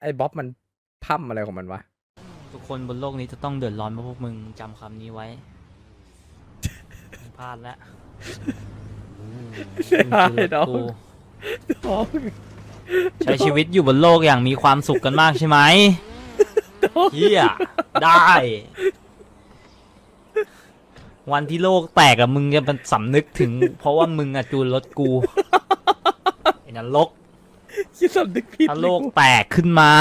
ไอ้บ๊อบมันพั่มอะไรของมันวะ ทุกคนบนโลกนี้จะต้องเดือดร้อนเพราะพวกมึงจำคำนี้ไว้มึงพลาดแล้วเสียดายมึงคือน้องกูน้องใช้ชีวิตอยู่บนโลกอย่างมีความสุขกันมากใช่ไหมเฮียได้ วันที่โลกแตกอะมึงจะเป็นสำนึกถึง เพราะว่ามึงอะจูนรถกูไอ้นรก คิดสำนึกผิดถ้าโลกแตกขึ้นมา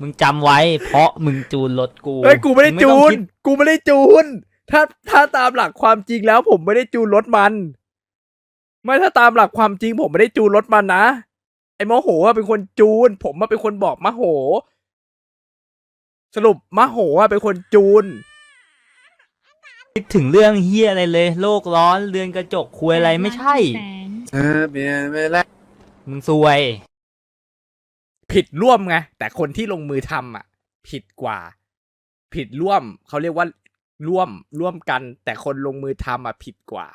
มึงจำไว้ เพราะมึงจูนรถกูเฮ้ยกูไม่ได้งจูต้องนคิดกูไม่ได้จูน ถ้าถ้าตามหลักความจริงแล้ว ผมไม่ได้จูนรถมัน ไม่ถ้าตามหลักความจริง ผมไม่ได้จูนรถมันนะไอ้มโหอะเป็นคนจูน ผมมาเป็นคนบอกมโห สรุปมโหอะเป็นคนจูน คิดถึงเรื่องเฮียอะไรเลย โลกร้อนเรือนกระจกคุยอะไรไม่ใช่ เธอเปลี่ยนไปแล้ว มึงซวย ผิดร่วมไงแต่คนที่ลงมือทำอะ ผิดกว่า ผิดร่วมเขาเรียกว่าร่วมร่วมกัน แต่คนลงมือทำอะผิดกว่า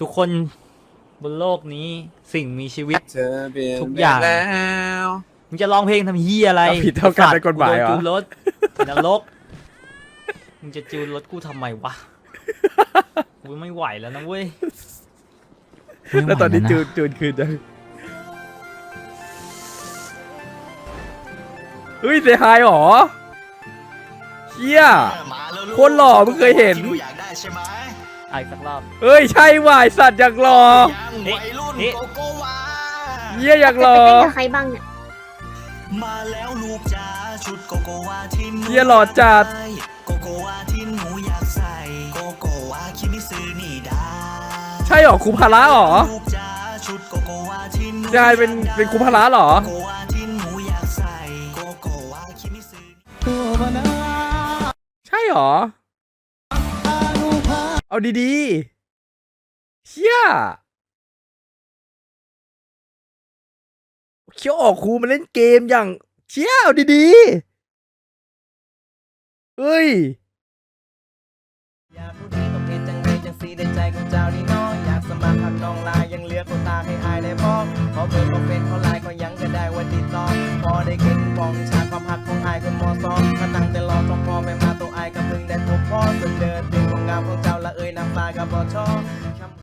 ทุกคนบนโลกนี้สิ่งมีชีวิต เธอเปลี่ยนทุกไปอย่างแล้ว มึงจะร้องเพลงทำเฮียอะไรเอาผิดเท่ากันในกฎหมายเหรอไอ้สัตว์กูโดนจูนรถไอ้นรก มึงจะจูนรถกูทำไมวะ กูไม่ไหวแล้วนะเว้ยไม่ไหแล้วตอนนี้ะจูนจูนคืนยังเฮ้ยเซฮายหรอเฮียคนหล่อมึงเคยเห็นอยากได้ใช่ไหมเอาอีกสักรอบ เอ้ยใช่ว่ะไอ้สัตว์อยากรอยังวัยรุ่นนี่ โกโกวาเฮียอยากรอจะเต้นกับใครบ้างเนี่ยมาแล้วลูกจ๋าชุดโกโกวาที่หนูเหี้ยหล่อจัด ใช่หรอครูพาระหรอใช่เป็นเป็นครูพาระหรอใช่หรอ เอาดีๆเชี่ยเคี้ยวออกครูมาเล่นเกมอย่างเชี่ยเอาดีๆเฮ้ย จังสีได้ใจของเจ้านี่น้องอยากสมัครพักน้องลายยังเหลือคนตาให้อายได้บอกขอเบอร์ขอเฟซขอไลน์ก็ยังก็ได้วันติดต่อพอได้เก่งปองชาความหักของอายคนมอสองมาตั้งแต่รอต้องพอไม่มาตัวอายก็เพิ่งได้พบพ่อจนเดินถึงของงามของเจ้าละเอ่ยน้ำตากับบอชอ